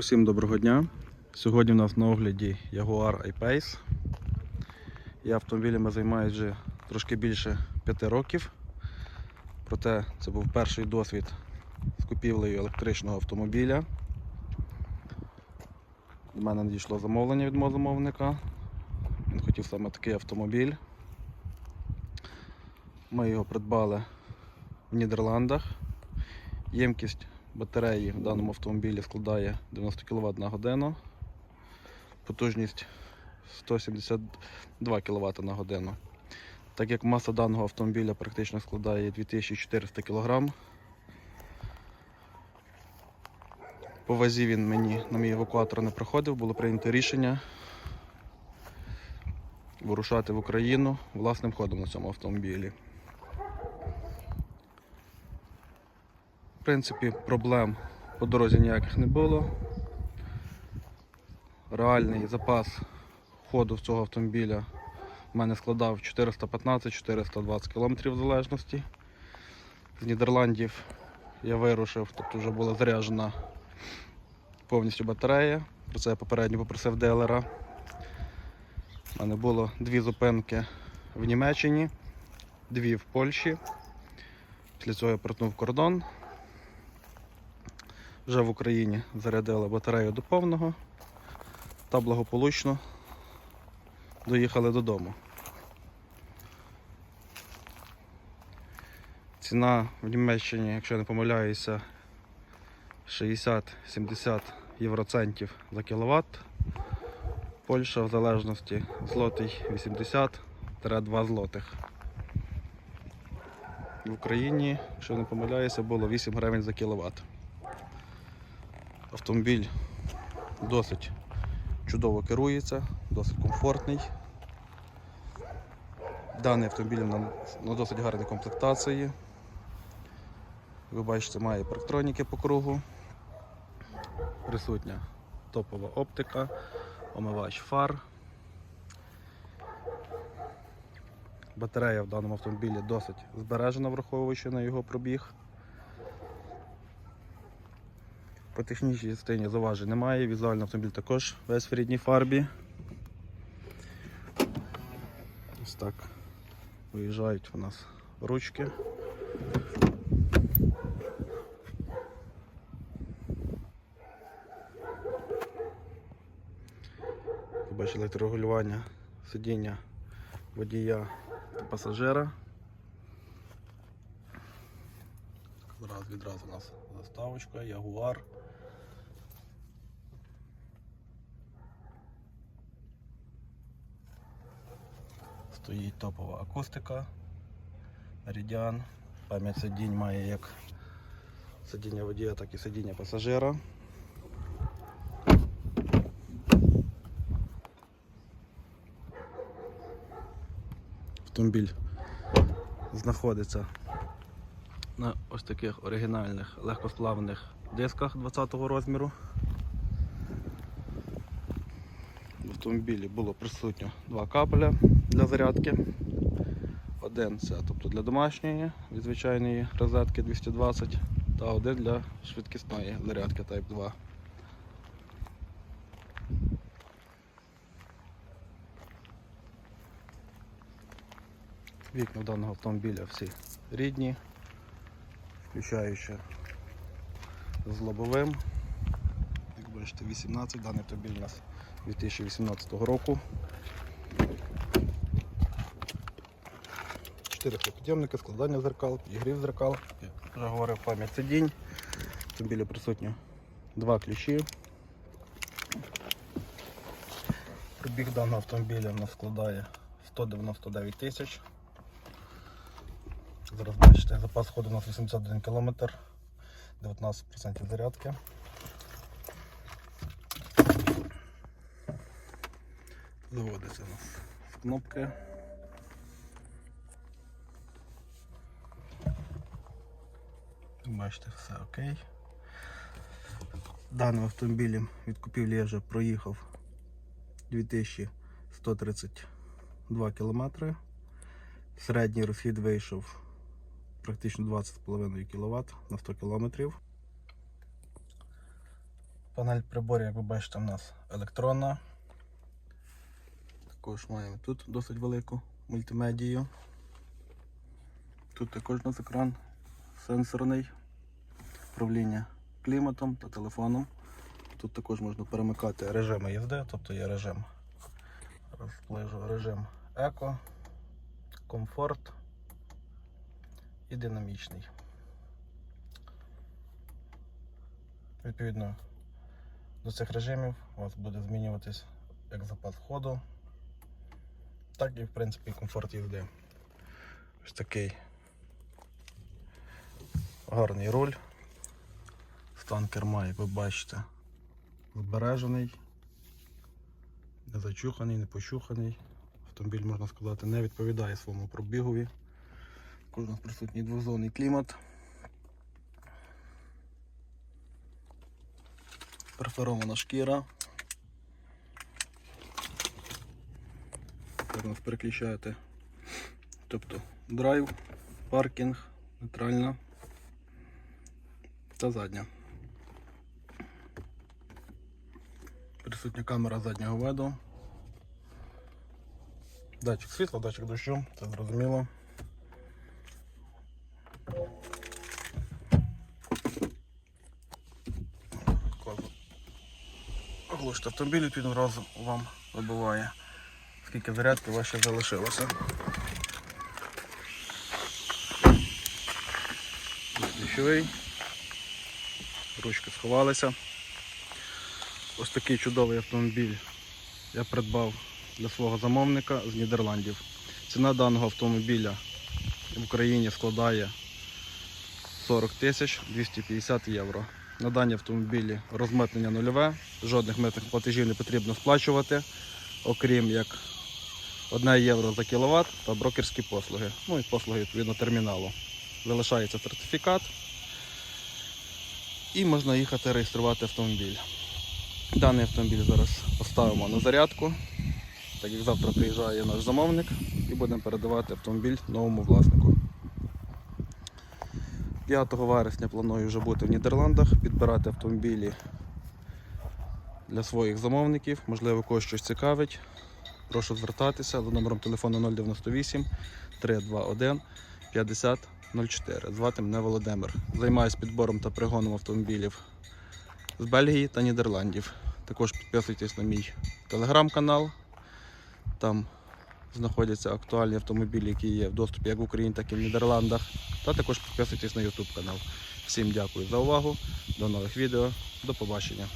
Усім доброго дня. Сьогодні у нас на огляді Jaguar I-Pace. Я автомобілями займаюся вже трошки більше 5 років. Проте це був перший досвід з купівлею електричного автомобіля. До мене надійшло замовлення від мого замовника. Він хотів саме такий автомобіль. Ми його придбали в Нідерландах. Ємкість батареї в даному автомобілі складає 90 кВт на годину, потужність 172 кВт на годину. Так як маса даного автомобіля практично складає 2400 кг. По вазі він мені на мій евакуатор не проходив, було прийнято рішення вирушати в Україну власним ходом на цьому автомобілі. В принципі, проблем по дорозі ніяких не було. Реальний запас ходу в цього автомобіля в мене складав 415-420 км в залежності. З Нідерландів я вирушив, тобто вже була заряджена повністю батарея. Про це я попередньо попросив дилера. У мене було дві зупинки в Німеччині, дві в Польщі. Після цього я перетнув кордон. Вже в Україні зарядили батарею до повного та благополучно доїхали додому. Ціна в Німеччині, якщо я не помиляюся, 60-70 євроцентів за кіловат. Польща в залежності злотий 80-2 злотих. В Україні, якщо не помиляюся, було 8 гривень за кіловат. Автомобіль досить чудово керується, досить комфортний. Даний автомобіль на, на досить гарній комплектації. Ви бачите, має парктроніки по кругу. Присутня топова оптика, омивач фар. Батарея в даному автомобілі досить збережена, враховуючи на його пробіг. По технічній частині зауважень немає, візуально автомобіль також весь в рідній фарбі. Ось так виїжджають у нас ручки. Бачите електрорегулювання сидіння водія та пасажира. Зараз відразу у нас заставочка, ягуар. Стоїть топова акустика, Meridian. Пам'ять сидінь має як сидіння водія, так і сидіння пасажира. Автомобіль знаходиться на ось таких оригінальних легкосплавних дисках 20-го розміру. В автомобілі було присутньо два кабеля для зарядки. Один це тобто для домашньої від звичайної розетки 220 та один для швидкісної зарядки Type 2. Вікна даного автомобіля всі рідні, включаючи з лобовим. Бачите, 18, даний автомобіль у нас 2018 року. Чотири склопідйомники, складання зеркал, підігрів зеркал, як вже говорив пам'ять сидінь. Автомобілі присутні два ключі. Пробіг даного автомобіля у нас складає 199 тисяч. Зараз бачите, запас ходу у нас 81 км, 19% зарядки. Заводиться у нас з кнопки. Бачите, все окей. Даним автомобілем від купівлі я вже проїхав 2132 км. Середній розхід вийшов практично 20,5 кВт на 100 км. Панель приборів, як ви бачите, у нас електронна. Також маємо тут досить велику мультимедію. Тут також у нас екран сенсорний, управління кліматом та телефоном. Тут також можна перемикати режими їзди, тобто є режим розближу режим еко, комфорт і динамічний. Відповідно до цих режимів у вас буде змінюватись як запас ходу, так і в принципі комфорт їзди. Ось такий гарний руль. Стан керма, як ви бачите, збережений, не зачуханий, не пощуханий. Автомобіль, можна сказати, не відповідає своєму пробігові. Також у нас присутній двозонний клімат. Перфорована шкіра. Нас переключаєте. Тобто драйв, паркінг, нейтральна та задня. Присутня камера заднього виду. Датчик світла, датчик дощу, це зрозуміло. Оглуште автомобіль, одразу вам вибиває, скільки зарядки у вас ще залишилося. Дощовий. Ручки сховалися. Ось такий чудовий автомобіль я придбав для свого замовника з Нідерландів. Ціна даного автомобіля в Україні складає 40 тисяч 250 євро. На дані автомобілі розмитнення нульове, жодних митних платежів не потрібно сплачувати, окрім як 1 євро за кіловат та брокерські послуги. Ну і послуги відповідно терміналу. Залишається сертифікат і можна їхати реєструвати автомобіль. Даний автомобіль зараз поставимо на зарядку, так як завтра приїжджає наш замовник і будемо передавати автомобіль новому власнику. 5 вересня планую вже бути в Нідерландах, підбирати автомобілі для своїх замовників. Можливо, когось щось цікавить. Прошу звертатися за номером телефону 098 321 50 04. Звати мене Володимир. Займаюся підбором та пригоном автомобілів з Бельгії та Нідерландів. Також підписуйтесь на мій телеграм-канал. Там знаходяться актуальні автомобілі, які є в доступі як в Україні, так і в Нідерландах. Та також підписуйтесь на YouTube канал. Всім дякую за увагу. До нових відео. До побачення.